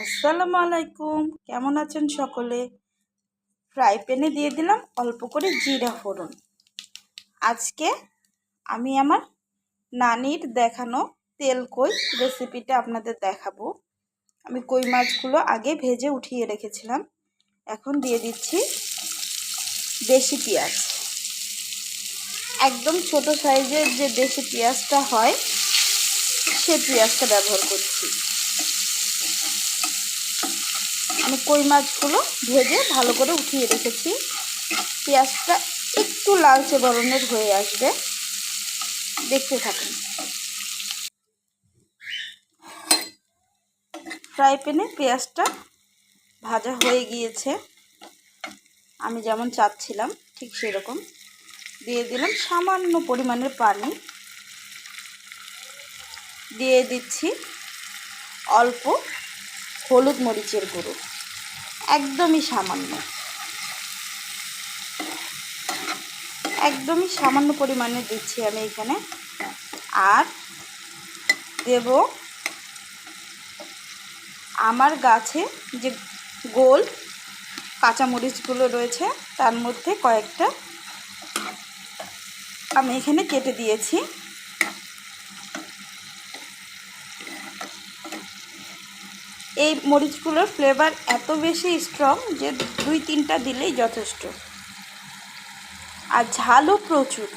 আসসালামু আলাইকুম। কেমন আছেন সকলে? ফ্রাই প্যানে দিয়ে দিলাম অল্প করে জিরা ফোড়ন। আজকে আমি আমার নানির দেখানো তেল কই রেসিপিটা আপনাদের দেখাবো। আমি কই মাছগুলো আগে ভেজে উঠিয়ে রেখেছিলাম। এখন দিয়ে দিচ্ছি দেশি পেঁয়াজ। একদম ছোট সাইজের যে দেশি পেঁয়াজটা হয়, সে পেঁয়াজটা ব্যবহার করছি। আমি কই মাছগুলো ভেজে ভালো করে উঠিয়ে রেখেছি। পেঁয়াজটা একটু লালচে বরণের হয়ে আসবে। দেখতে থাকুন। ফ্রাই প্যানে পেঁয়াজটা ভাজা হয়ে গিয়েছে। আমি যেমন চাচ্ছিলাম, ঠিক সেরকম। দিয়ে দিলাম সামান্য পরিমাণের পানি। দিয়ে দিচ্ছি অল্প হলুদ মরিচের গুঁড়ো। একদমই সামান্য। একদমই সামান্য পরিমাণে দিচ্ছি আমি এখানে। আর দেব আমার গাছে যে গোল কাঁচামরিচগুলো রয়েছে, তার মধ্যে কয়েকটা আমি এখানে কেটে দিয়েছি। এই মরিচগুলোর ফ্লেভার এত বেশি স্ট্রং যে দুই তিনটা দিলেই যথেষ্ট। আর ঝালও প্রচুর।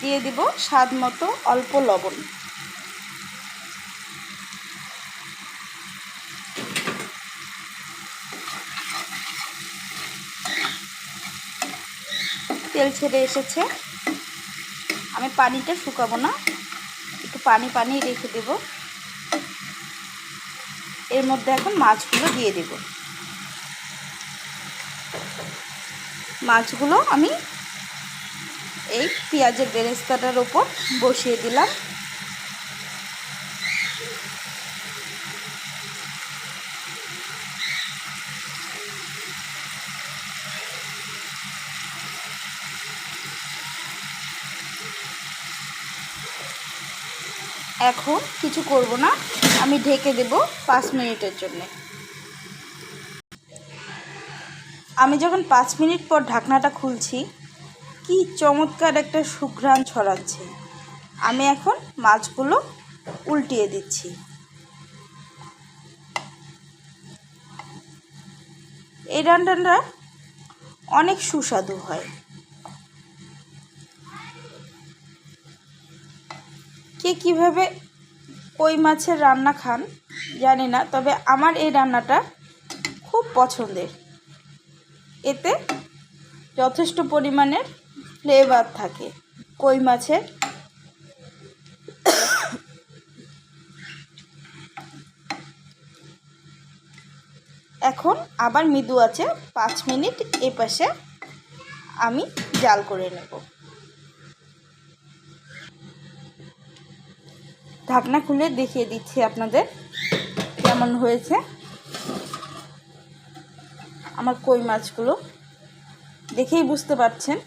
দিয়ে দিব স্বাদ মতো অল্প লবণ। তেল ছেড়ে এসেছে। আমি পানিটা শুকাবো না। একটু পানি পানি রেখে দেবো। এর মধ্যে এখন মাছগুলো দিয়ে দেব। মাছগুলো আমি এই পেঁয়াজের বেরেস্তাটার ওপর বসিয়ে দিলাম। এখন কিছু করব না। আমি ঢেকে দেব পাঁচ মিনিটের জন্য। আমি যখন পাঁচ মিনিট পর ঢাকনাটা খুলছি, কি চমৎকার একটা সুঘ্রাণ ছড়াচ্ছে। আমি এখন মাছগুলো উল্টিয়ে দিচ্ছি। এই রান্নাটা অনেক সুস্বাদু হয়। কে কীভাবে কই মাছের রান্না খান জানি না, তবে আমার এই রান্নাটা খুব পছন্দের। এতে যথেষ্ট পরিমাণের ফ্লেভার থাকে কই মাছের। এখন আবার মৃদু আছে, পাঁচ মিনিট এ পাশে আমি জাল করে নেব। ঢাকনা খুলে দেখিয়ে দিচ্ছি আপনাদের কেমন হয়েছে। আমার কই মাছগুলো দেখেই বুঝতে পারছেন।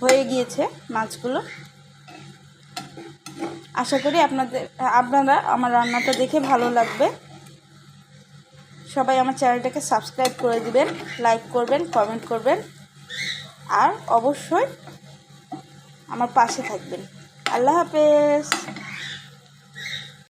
হয়ে গিয়েছে মাছগুলো। আশা করি আপনাদের, আপনারা আমার রান্নাটা দেখে ভালো লাগবে। সবাই আমার চ্যানেলটাকে সাবস্ক্রাইব করে দিবেন, লাইক করবেন, কমেন্ট করবেন। আর অবশ্যই আমার পাশে থাকবেন। আল্লাহ হাফেজ।